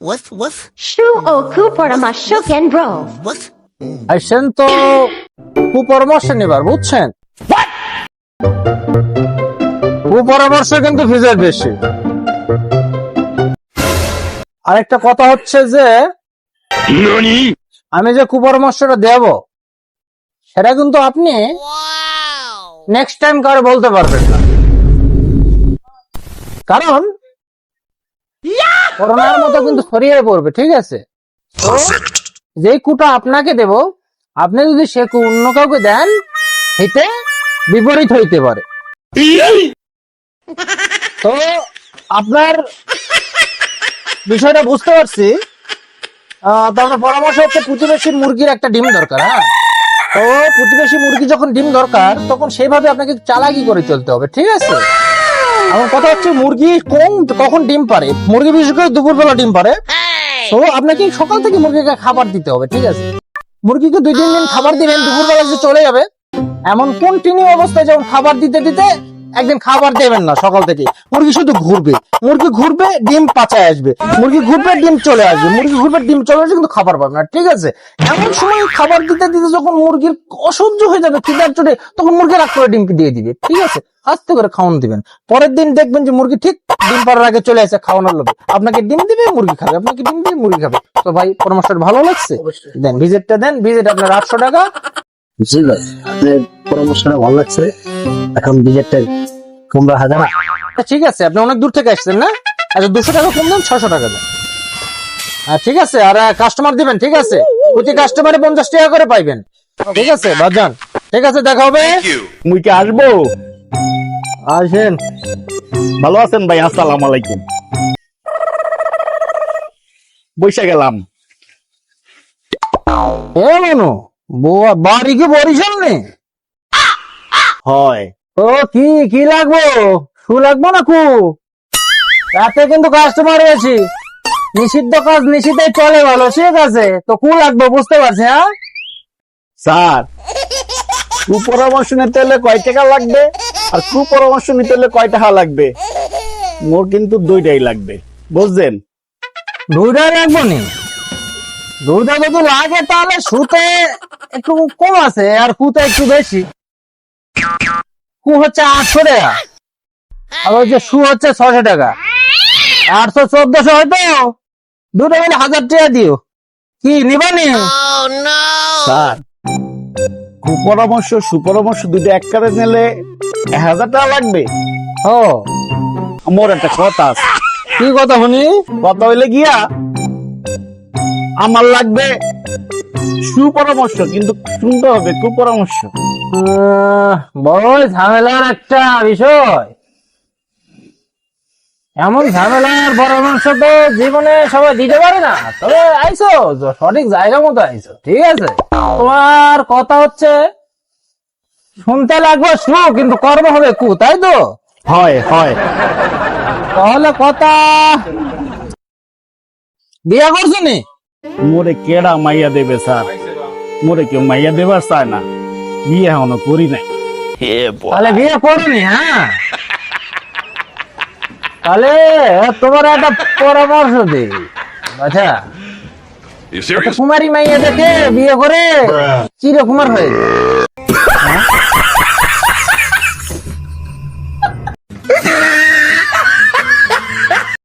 What? What? সুঅকু পরামর্শ কেন্দ্র What? আসছেন তো কুপরামর্শ নেবার বুঝছেন? কুপরামর্শ কিন্তু ফিজের বেশি। আরেকটা কথা হচ্ছে যে আমি যে কুপরামর্শটা দেব সেটা কিন্তু আপনি নেক্সট টাইম কারও বলতে পারবেন না। কারণ করোনার মতো কিন্তু ছড়িয়ে পড়বে ঠিক আছে? তো যে কুটা আপনাকে দেব আপনি যদি সে কু অন্য কাউকে দেন এতে বিপরীত হইতে পারে। তো আপনার বিষয়টা বুঝতে পারছি। আহ, তো পরামর্শ হচ্ছে প্রতিবেশী মুরগির একটা ডিম দরকার হ্যাঁ? তো প্রতিবেশী মুরগি যখন ডিম দরকার তখন সেভাবে আপনাকে চালাকি করে চলতে হবে ঠিক আছে? আমার কথা হচ্ছে মুরগি কোন কখন ডিম পারে? মুরগি বিশেষ করে দুপুরবেলা ডিম পারে। তো আপনাকে সকাল থেকে মুরগিকে খাবার দিতে হবে ঠিক আছে? মুরগিকে দুই তিন দিন খাবার দিবেন দুপুরবেলা যে চলে যাবে এমন কন্টিনিউ অবস্থায় যেমন খাবার দিতে দিতে একদিন খাবার দেবেন না সকাল থেকে মুরগি শুধু ঘুরবে। মুরগি ঘুরবে ডিম পাচায় আসবে। মুরগি ঘুরবে ডিম চলে আসবে। মুরগি ঘুরবে ডিম চলে আসবে কিন্তু খাবার পাবে না ঠিক আছে? এমন সময় খাবার দিতে দিতে যখন মুরগির অসহ্য হয়ে যাবে খিদার চোটে তখন মুরগি রাগ করে ডিমকে দিয়ে দিবে ঠিক আছে? আস্তে করে খাওয়ান দিবেন। পরের দিন দেখবেন যে মুরগি ঠিক ডিম পাড়ার আগে চলে আসে খাওয়ানোর লোভে। আপনাকে ডিম দিবে মুরগি খাবে। আপনাকে ডিম দিবে মুরগি খাবে। তো ভাই পরামর্শটা ভালো লাগছে? দেন ভিজিটটা দেন। ভিজিট আপনার আটশো টাকা। জি ভাই আপনার পরামর্শটা ভালো লাগছে। এখন বিজেটটা কুমড়া হাজার ঠিক আছে আপনি অনেক দূর থেকে আসছেন না? আচ্ছা দুশো টাকা কম দেন ছশো টাকা দেন। হ্যাঁ ঠিক আছে আর কাস্টমার দিবেন ঠিক আছে? প্রতি কাস্টমারে পঞ্চাশ টাকা করে পাইবেন। ঠিক আছে বাজান ঠিক আছে দেখা হবে। মুই কি আসব? আসেন। ভালো আছেন ভাই আসসালাম আলাইকুম। বসে গেলাম। এ মনো বাড়ি কি বরিশাল নে? হয়। ও কি কি লাগবো? শু লাগবো না কু? রাতে কিন্তু কাস্টমার আছি নিষিদ্ধ কাজ নিষিদ্ধে চলে ভালো ঠিক আছে? তো কু লাগবে বুঝতে পারছি হ্যাঁ? স্যার কুপরামর্শ নিতে হলে কয় টাকা লাগবে? আর কুপরামর্শ নিতে হলে কয় টাকা লাগবে? মোর কিন্তু দুইটাই লাগবে বুঝছেন? দুইটা লাগবো নি? দুইটা যদি লাগে তাহলে সুতে একটু কম আছে আর কুতে একটু বেশি। কু হচ্ছে আটশো টাকা। আর ওই যে সু হচ্ছে ছশো টাকা। আটশো চোদ্দশো হয়তো। দুটো মিলে হাজার টাকা দিও। কি নিবানি স্যার কুপরামর্শ সুপরামর্শ দুটো এক কারে নিলে এক হাজার টাকা লাগবে। ও। মোর একটা কথা আছে। কি কথা শুনি? কথা হইলে গিয়া আমার লাগবে সুপরামর্শ কিন্তু শুনতে হবে কুপরামর্শ। বড় ঝামেলার একটা বিষয়। এমন ঝামেলার পরামর্শ তো জীবনে সবাই দিতে পারে না। তবে আইসো সঠিক জায়গা মতো আইসো ঠিক আছে? তোমার কথা হচ্ছে শুনতে লাগবে শু কিন্তু কর্ম হবে কু তাই তো? হয় হয়। তাহলে কথা বিয়া করছ নি? মোরে কেডা মাইয়া দেবে স্যার? মোরে কেউ মাইয়া দেবার চায় না। বিয়ে এখনও করি না তাহলে বিয়ে করিনি হ্যাঁ? তাহলে তোমার একটা পরামর্শ দিই। আচ্ছা। কুমারী মাইয়া দেখে বিয়ে করে চিরকুমার হয়ে যায়।